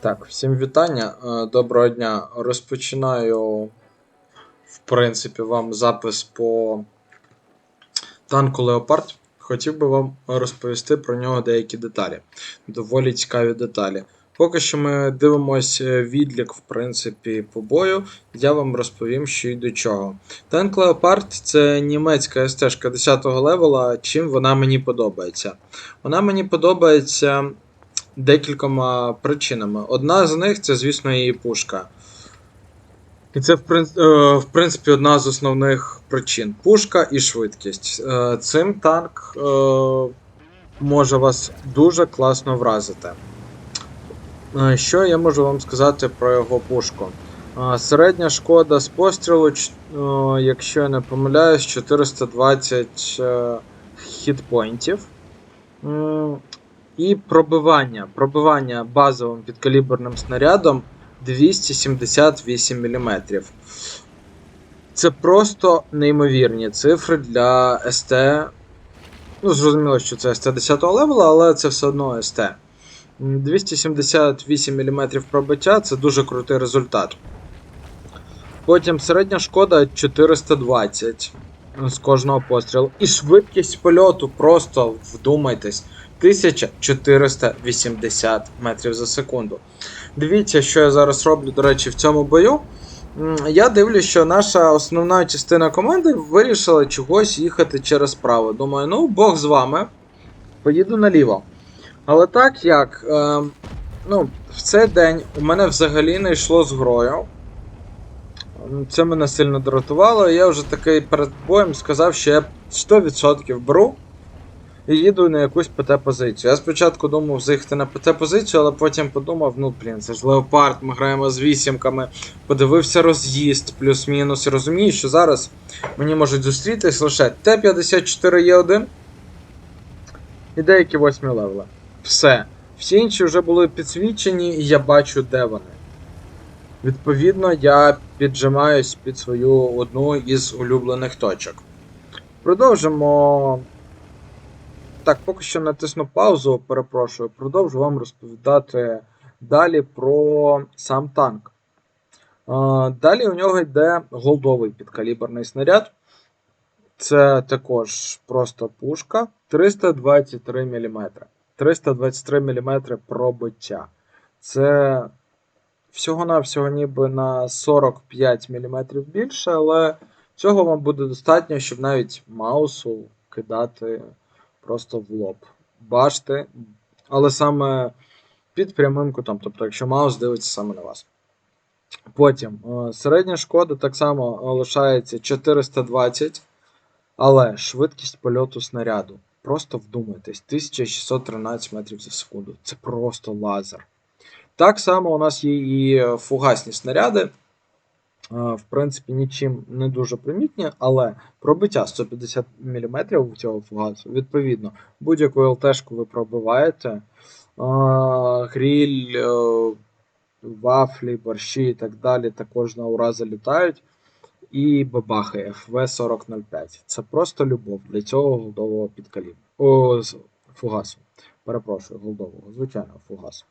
Так, всім вітання. Е, Доброго дня. Розпочинаю, в принципі, вам запис по танку Леопард. Хотів би вам розповісти про нього деякі деталі. Доволі цікаві деталі. Поки що ми дивимося відлік, в принципі, по бою. Я вам розповім, що й до чого. Танк Леопард це німецька СТ 10 левела. Чим вона мені подобається? Вона мені подобається декількома причинами. Одна з них це, звісно, її пушка. І це, е, в принципі, одна з основних причин: пушка і швидкість. Е, Цим танк е, може вас дуже класно вразити. Що я можу вам сказати про його пушку? Середня шкода з пострілу, якщо я не помиляюсь, 420 е, хітпойнтів. М, і пробивання. Пробивання базовим підкаліберним снарядом 278 мм. Це просто неймовірні цифри для СТ. Ну, зрозуміло, що це СТ 10 левела, але це все одно СТ. 278 мм пробиття це дуже крутий результат. Потім середня шкода 420 з кожного пострілу. І швидкість польоту просто вдумайтесь. 1480 метрів за секунду. Дивіться, що я зараз роблю, до речі, в цьому бою. Я дивлюсь, що наша основна частина команди вирішила чогось їхати через право. Думаю, ну, Бог з вами. Поїду наліво. Але так як е, ну, в цей день у мене взагалі не йшло з грою. Це мене сильно дратувало. Я вже такий перед боєм сказав, що я 100% беру і їду на якусь ПТ-позицію. Я спочатку думав заїхати на ПТ-позицію, але потім подумав, ну блін, це ж леопард, ми граємо з вісімками, подивився роз'їзд, плюс-мінус, і розумію, що зараз мені можуть зустрітись лише Т-54Е1 і деякі 8 левела. Все. Всі інші вже були підсвічені, і я бачу, де вони. Відповідно, я піджимаюсь під свою одну із улюблених точок. Продовжимо так, поки що натисну паузу, перепрошую, продовжу вам розповідати далі про сам танк. Далі у нього йде голдовий підкаліберний снаряд. Це також просто пушка 323 мм. 323 мм пробиття. Це всього-навсього ніби на 45 мм більше, але цього вам буде достатньо, щоб навіть маусу кидати просто в лоб. Бачите, але саме під прямим кутом, тобто, якщо маус дивиться саме на вас. Потім е, середня шкода так само е, лишається 420, але швидкість польоту снаряду. Просто вдумайтесь, 1613 метрів за секунду. Це просто лазер. Так само у нас є і е, фугасні снаряди. Е, В принципі, нічим не дуже примітні, але пробиття 150 мм у цього фугасу. Відповідно, будь-яку ЛТшку ви пробиваєте. е, Гріль, е, вафлі, борщі і так далі також на ура залітають. І бабахає FV4005. Це просто любов для цього голдового підкалібру. О, фугасу. Перепрошую, голдового, звичайного фугасу.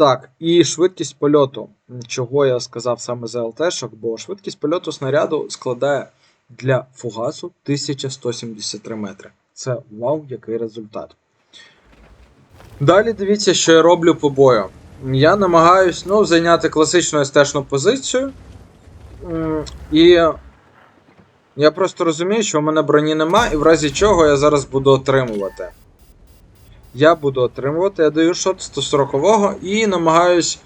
Так, і швидкість польоту. Чого я сказав саме за ЛТшок, бо швидкість польоту снаряду складає для фугасу 1173 метри. Це вау, який результат. Далі дивіться, що я роблю по бою. Я намагаюсь ну, зайняти класичну естешну позицію. І я просто розумію, що в мене броні нема, і в разі чого я зараз буду отримувати. Я буду отримувати, я даю шот 140-го і намагаюсь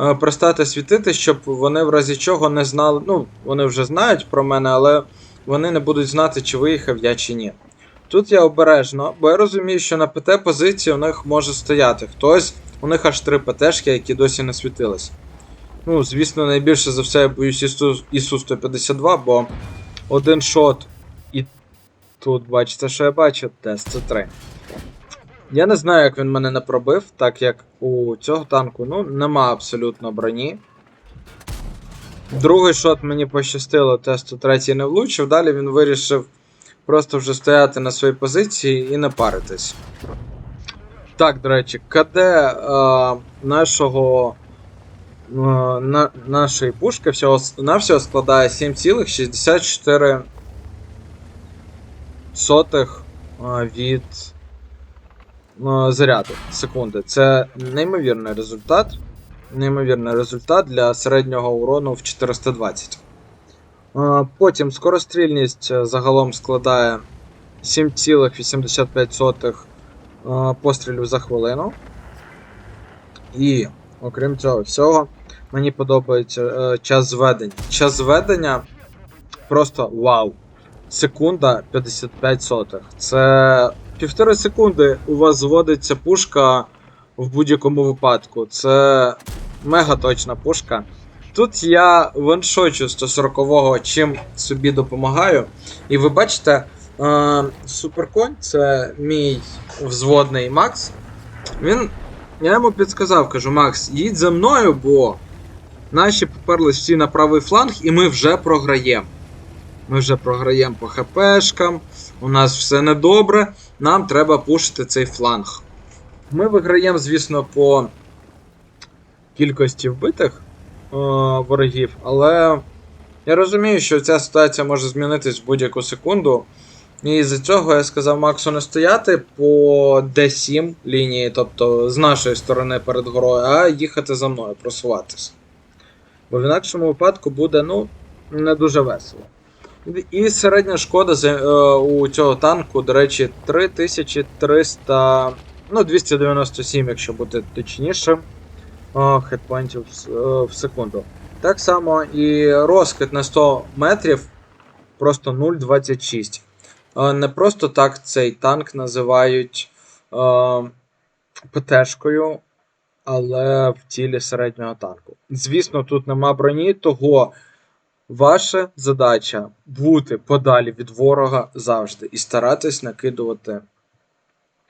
е, перестати світити, щоб вони в разі чого не знали. Ну, вони вже знають про мене, але вони не будуть знати, чи виїхав я чи ні. Тут я обережно, бо я розумію, що на ПТ позиції у них може стояти хтось, у них аж три ПТшки, які досі не світились. Ну, звісно, найбільше за все я боюсь Ісу, Ісу 152, бо один шот і тут, бачите, що я бачу, тест це 3. Я не знаю, як він мене не пробив, так як у цього танку ну, нема абсолютно броні. Другий шот мені пощастило, тесту третій не влучив, далі він вирішив просто вже стояти на своїй позиції і не паритись. Так, до речі, КД е, нашого. е, на, нашої пушки всього навсього складає 7,64 сотих е, від заряду секунди. Це неймовірний результат. Неймовірний результат для середнього урону в 420. Е, Потім скорострільність е, загалом складає 7,85 е, пострілів за хвилину. І, окрім цього всього, мені подобається е, час зведення. Час зведення просто вау. Секунда 55 сотих. Це півтори секунди у вас зводиться пушка в будь-якому випадку. Це мега точна пушка. Тут я ваншочу 140-го, чим собі допомагаю. І ви бачите, е, Суперконь це мій взводний Макс. Він. Я йому підсказав, кажу, Макс, їдь за мною, бо наші поперлись всі на правий фланг, і ми вже програємо. Ми вже програємо по ХПшкам, у нас все недобре, нам треба пушити цей фланг. Ми виграємо, звісно, по кількості вбитих е, ворогів, але я розумію, що ця ситуація може змінитись в будь-яку секунду. І з цього я сказав Максу не стояти по D7 лінії, тобто з нашої сторони перед горою, а їхати за мною, просуватися. Бо в інакшому випадку буде, ну, не дуже весело. І середня шкода е, у цього танку, до речі, 3300, ну, 297, якщо бути точнішим, е, хедпоінтів е, в секунду. Так само і розкид на 100 метрів просто 0,26. Е, Не просто так цей танк називають ПТшкою, але в тілі середнього танку. Звісно, тут нема броні, того ваша задача бути подалі від ворога завжди і старатись накидувати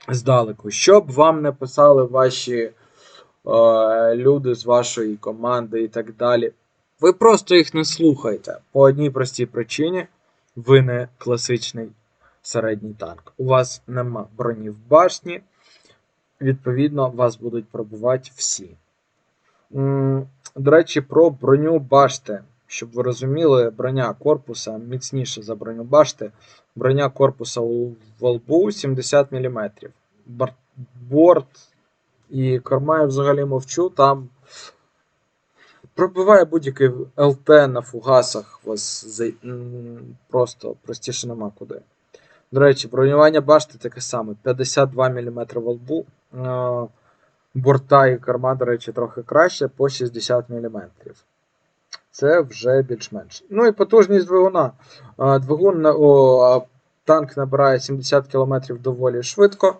здалеку. Щоб вам не писали ваші е, люди з вашої команди і так далі. Ви просто їх не слухайте по одній простій причині. Ви не класичний середній танк. У вас нема броні в башні, відповідно, вас будуть пробувати всі. До речі, про броню башти. Щоб ви розуміли, броня корпуса міцніша за броню башти. Броня корпуса у волбу 70 мм. Борт і корма я взагалі мовчу, там пробиває будь-який ЛТ на фугасах, вас просто простіше нема куди. До речі, бронювання башти таке саме: 52 мм во лбу. Е, Борта і корма, до речі, трохи краще по 60 мм. Це вже більш-менш. Ну і потужність двигуна. Двигун о, танк набирає 70 км доволі швидко.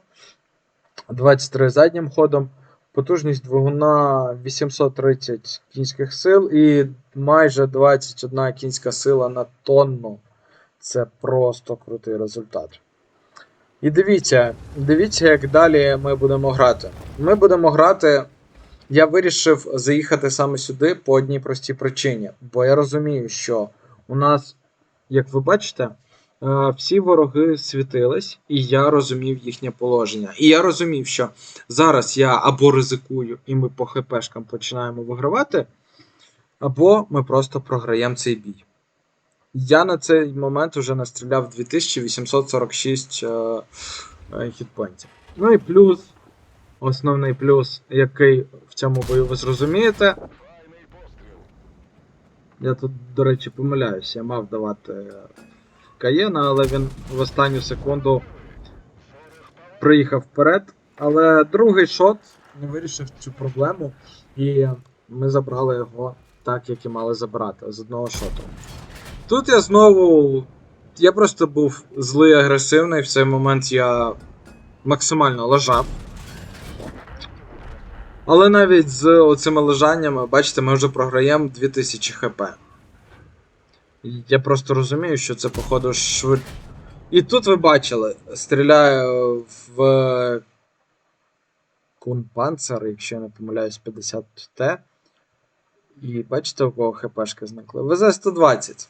23 заднім ходом. Потужність двигуна 830 кінських сил і майже 21 кінська сила на тонну. Це просто крутий результат. І дивіться, дивіться, як далі ми будемо грати. Ми будемо грати. Я вирішив заїхати саме сюди по одній простій причині. Бо я розумію, що у нас, як ви бачите, е, всі вороги світились, і я розумів їхнє положення. І я розумів, що зараз я або ризикую, і ми по ХПшкам починаємо вигравати, або ми просто програємо цей бій. Я на цей момент вже настріляв 2846 е, е, хітпоінтів. Ну і плюс, основний плюс, який в цьому бою ви зрозумієте. Я тут, до речі, помиляюсь, я мав давати Каєна, але він в останню секунду приїхав вперед. Але другий шот не вирішив цю проблему, і ми забрали його так, як і мали забрати, з одного шоту. Тут я знову. Я просто був злий агресивний, в цей момент я максимально лежав. Але навіть з оцими лежаннями, бачите, ми вже програємо 2000 хп. Я просто розумію, що це, походу, швид. І тут ви бачили, стріляю в Кунпанцер, якщо я не помиляюсь, 50Т. І бачите, у кого хпшки зникли. ВЗ-120.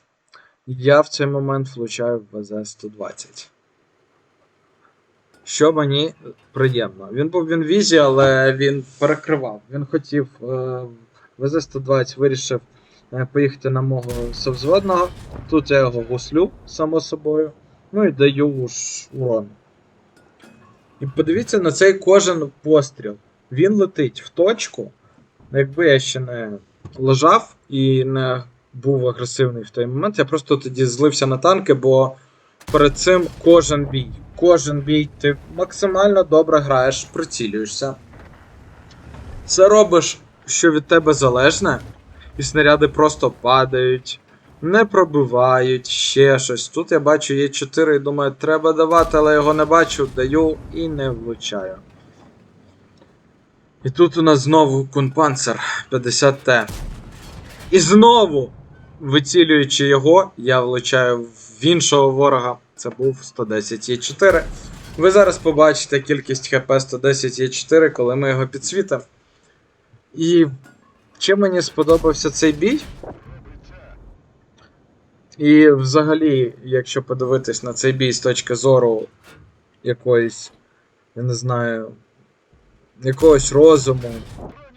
Я в цей момент влучаю в ВЗ-120. Що мені приємно. Він був в інвізі, але він перекривав. Він хотів е, ВЗ-120 вирішив е, поїхати на мого совзводного. Тут я його гуслю, само собою. Ну і даю ж урон. І подивіться на цей кожен постріл. Він летить в точку. Якби я ще не лежав і не був агресивний в той момент, я просто тоді злився на танки, бо перед цим кожен бій. Кожен бій ти максимально добре граєш, прицілюєшся. Це робиш, що від тебе залежне, і снаряди просто падають, не пробивають, ще щось. Тут я бачу є 4 і думаю, треба давати, але його не бачу, даю і не влучаю. І тут у нас знову кунпанцер 50Т. І знову, вицілюючи його, я влучаю в іншого ворога. Це був 110 є 4 Ви зараз побачите кількість ХП 110 є 4 коли ми його підсвітимо. І чим мені сподобався цей бій? І взагалі, якщо подивитись на цей бій з точки зору якоїсь, я не знаю, якогось розуму,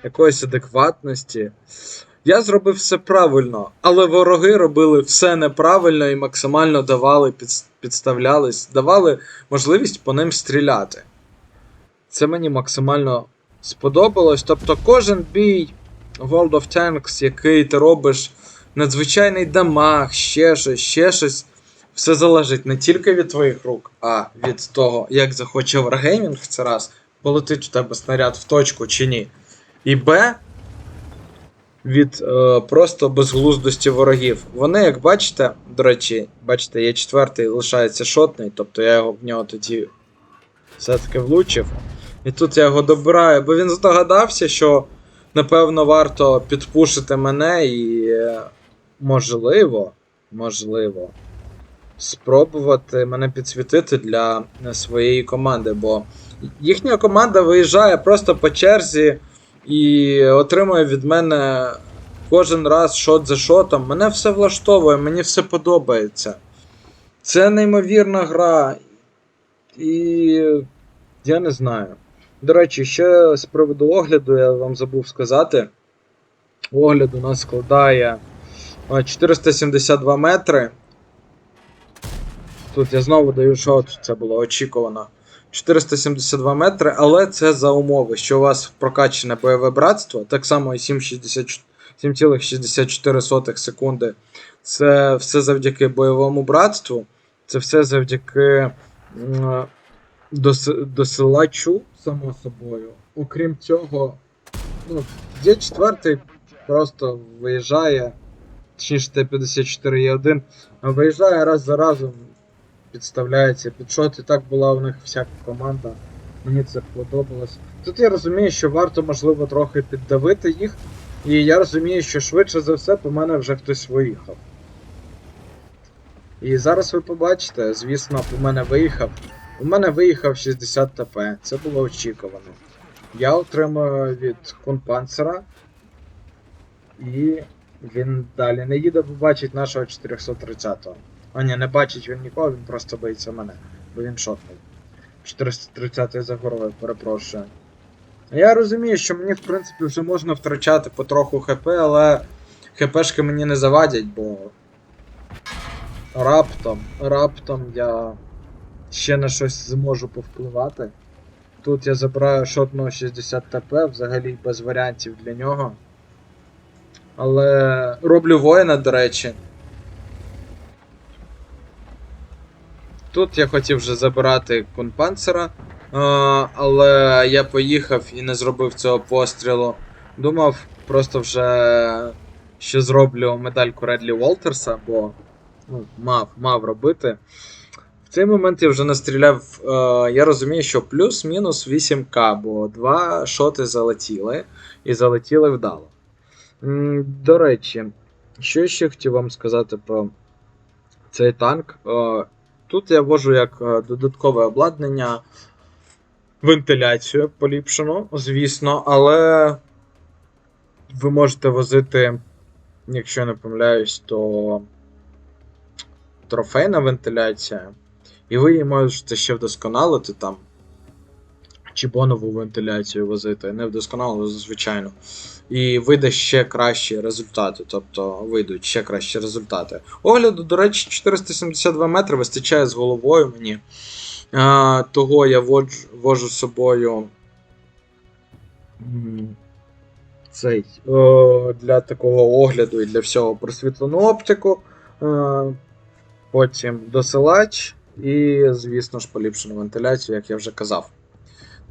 якоїсь адекватності, я зробив все правильно, але вороги робили все неправильно і максимально давали, підставлялись, давали можливість по ним стріляти. Це мені максимально сподобалось. Тобто кожен бій World of Tanks, який ти робиш, надзвичайний дамаг, ще щось, ще щось. Все залежить не тільки від твоїх рук, а від того, як захоче Wargaming це раз, полетить у тебе снаряд в точку чи ні. І Б. Від е, просто безглуздості ворогів. Вони, як бачите, до речі, бачите, є четвертий, лишається шотний, тобто я його в нього тоді все-таки влучив. І тут я його добираю, бо він здогадався, що напевно варто підпушити мене і е, можливо, можливо, спробувати мене підсвітити для своєї команди, бо їхня команда виїжджає просто по черзі і отримує від мене кожен раз шот за шотом. Мене все влаштовує, мені все подобається. Це неймовірна гра. І я не знаю. До речі, ще з приводу огляду я вам забув сказати. Огляд у нас складає е, 472 метри. Тут я знову даю шот, це було очікувано. 472 метри, але це за умови, що у вас прокачане бойове братство, так само і 7,64 7,64 секунди. Це все завдяки бойовому братству, це все завдяки дос- досилачу, само собою. Окрім цього, ну, є четвертий просто виїжджає, точніше Т-54 є один, а виїжджає раз за разом, підставляється під шот, і так була у них всяка команда. Мені це подобалось. Тут я розумію, що варто, можливо, трохи піддавити їх, і я розумію, що швидше за все по мене вже хтось виїхав. І зараз ви побачите, звісно, по мене виїхав. У мене виїхав 60 ТП, це було очікувано. Я отримую від Кунпанцера. І він далі не їде, бо нашого 430-го. А ні, не бачить він нікого, він просто боїться мене, бо він шотний. 430-й за горою, перепрошую. Я розумію, що мені, в принципі, вже можна втрачати потроху ХП, але ХПшки мені не завадять, бо раптом, раптом я ще на щось зможу повпливати. Тут я забираю шотного 60 ТП, взагалі без варіантів для нього. Але роблю воїна, до речі. Тут я хотів вже забирати конпанцера, е, але я поїхав і не зробив цього пострілу. Думав, просто вже ще зроблю медальку Редлі Уолтерса, бо ну, мав, мав робити. В цей момент я вже настріляв. Е, я розумію, що плюс-мінус 8к, бо два шоти залетіли і залетіли вдало. До речі, що я ще хотів вам сказати про цей танк. Тут я ввожу як е, додаткове обладнання вентиляцію поліпшену, звісно, але ви можете возити, якщо я не помиляюсь, то трофейна вентиляція. І ви її можете ще вдосконалити там чи бонову вентиляцію возити, не вдосконалу, звичайно. І вийде ще кращі результати, тобто вийдуть ще кращі результати. Огляду, до речі, 472 метри вистачає з головою мені. А, того я воджу, вожу з собою цей, о, для такого огляду і для всього просвітлену оптику. Е, потім досилач і, звісно ж, поліпшену вентиляцію, як я вже казав.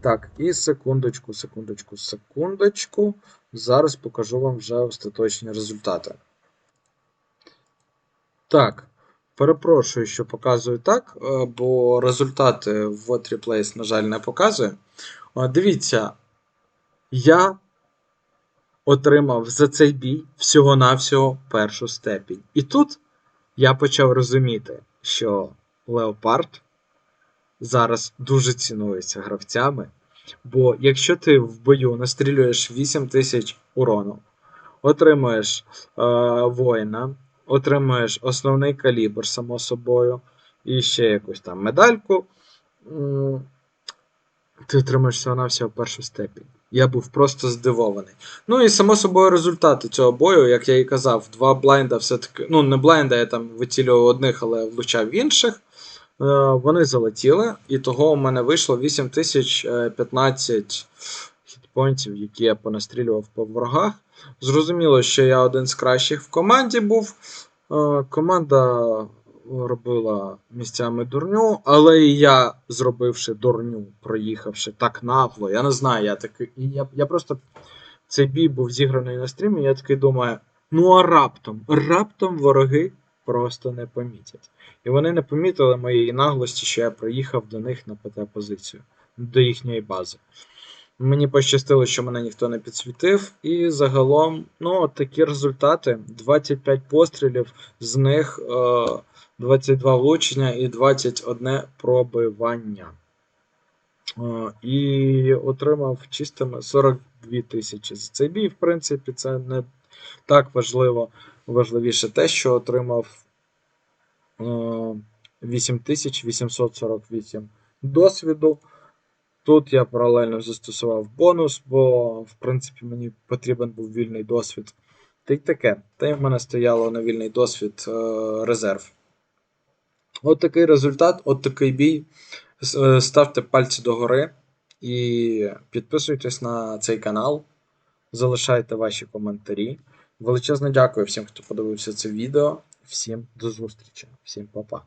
Так, і секундочку, секундочку, секундочку. Зараз покажу вам вже остаточні результати. Так, перепрошую, що показую так, е, бо результати в What на жаль, не показує. Е, Дивіться, я отримав за цей бій всього-навсього першу степінь. І тут я почав розуміти, що Леопард зараз дуже цінується гравцями. Бо якщо ти в бою настрілюєш 8000 урону, отримуєш е, воїна, отримуєш основний калібр, само собою, і ще якусь там медальку, ти отримаєш всього-навсього першу степінь. Я був просто здивований. Ну і само собою результати цього бою, як я і казав, два блайнда все-таки. Ну, не блайнда, я там вицілював одних, але влучав інших. Е, Вони залетіли, і того у мене вийшло 8015 хітпоінтів, які я понастрілював по ворогах. Зрозуміло, що я один з кращих в команді був. Е, Команда робила місцями дурню, але і я, зробивши дурню, проїхавши так нагло, я не знаю, я такий. Я, я просто цей бій був зіграний на стрімі, я такий думаю, ну а раптом, раптом вороги просто не помітять. І вони не помітили моєї наглості, що я проїхав до них на ПТ-позицію, до їхньої бази. Мені пощастило, що мене ніхто не підсвітив, і загалом, ну, такі результати: 25 пострілів, з них е, 22 влучення і 21 пробивання. Е, і отримав чистими 42 тисячі. За цей бій, в принципі, це не так важливо. Важливіше те, що отримав е, 8848 досвіду. Тут я паралельно застосував бонус, бо, в принципі, мені потрібен був вільний досвід. Та й таке. Та й в мене стояло на вільний досвід е, резерв. От такий результат, от такий бій. Е, Ставте пальці догори і підписуйтесь на цей канал. Залишайте ваші коментарі. Величезне дякую всім, хто подивився це відео. Всім до зустрічі, всім па-па.